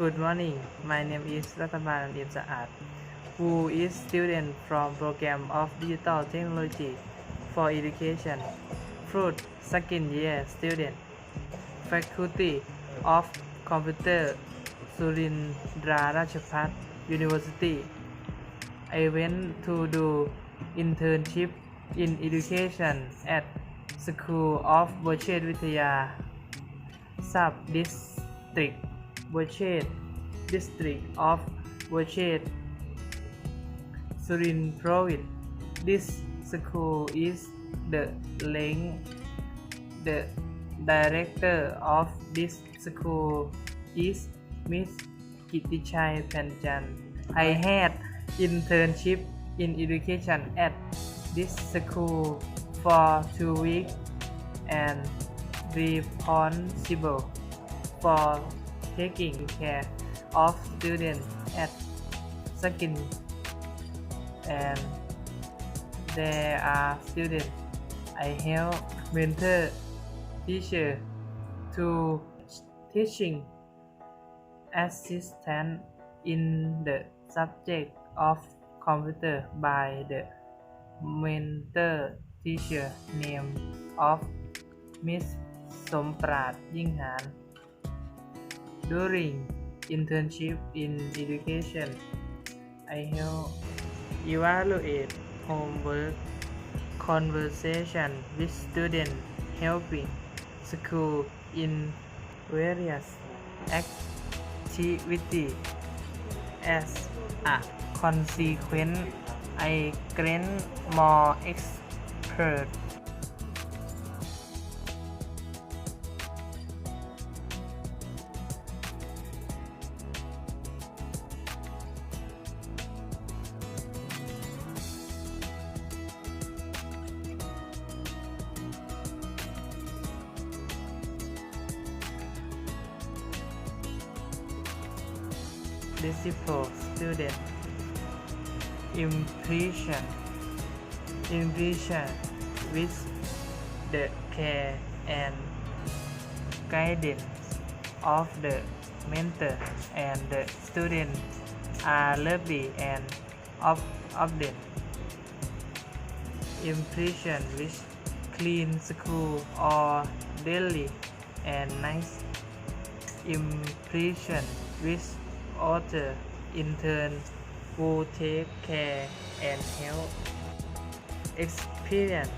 Good morning. My name is Rataban Lim Saad, who is student from program of Digital Technology for Education, Fruit second year student, Faculty of Computer, Surindra Rajapat University. I went to do internship in education at School of Bochet Vitaya, Sub District Bochet, District of Bochet, Surin Province. This school is the link. The director of this school is Miss Kittichai Panjan. I had internship in education at this school for two weeks and responsible for taking care of students at second and there are students I help mentor teacher to teaching assistant in the subject of computer by the mentor teacher name of Miss สมปราดยิ่งหาร During internship in education. I help evaluate homework conversation with students helping school in various activities as a consequence I gain more expert disciple student impression impression with the care and guidance of the mentor and the student are lovely and of often impression with clean school or daily and nice impression with other interns who take care and help experience.